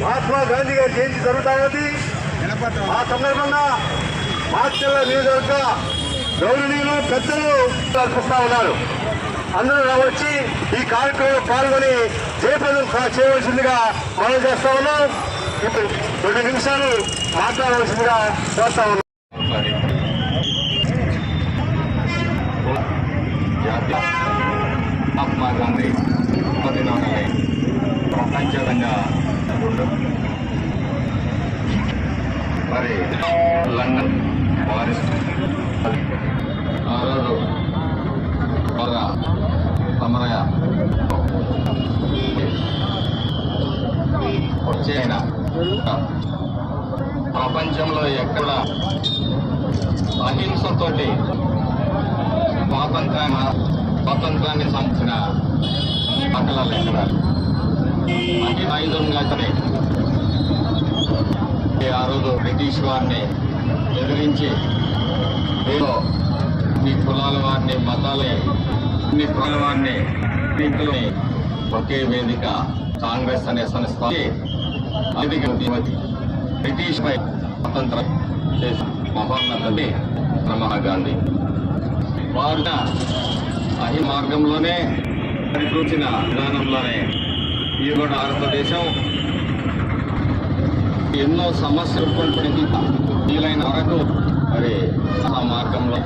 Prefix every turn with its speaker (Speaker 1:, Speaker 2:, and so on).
Speaker 1: మహాత్మా గాంధీ గారి జయంతి జరుగుతా ఉంది ఆ సందర్భంగా మార్చెల్ల నియోజకవర్గ గౌరవనీయులు పెద్దలు కల్పిస్తా ఉన్నారు. అందరూ వచ్చి ఈ కార్యక్రమంలో పాల్గొని జయప్రదం చేయవలసిందిగా మనం చేస్తా ఉన్నాం. ఇప్పుడు రెండు నిమిషాలు మాట్లాడవలసిందిగా చేస్తా ఉన్నాం
Speaker 2: జాతీయ మహాత్మా గాంధీ పదినాలని ప్రపంచంగా మరి లండన్ పారిస్ ఆ రోజు బాగా సమరయ వచ్చే ప్రపంచంలో ఎక్కడ అహింసతోటి స్వాతంత్రాన్ని స్వాతంత్రాన్ని సంచిన పక్కల ఎక్కడ? ఆయుధంగా అతనే ఆ రోజు బ్రిటిష్ వారిని ఎదిరించి మీ కులాల వారిని మతాలే మీ కులాల వారిని వ్యక్తులని ఒకే వేదిక కాంగ్రెస్ అనే సంస్థ బ్రిటిష్ పై స్వతంత్ర మహోన్నతని మహాత్మా గాంధీ. వారిన అహి మార్గంలోనే పరిసూచిన విధానంలోనే ఈ కూడా భారతదేశం ఎన్నో సమస్యలు కోల్పడింది వీలైన వరకు మరి ఆ మార్గంలో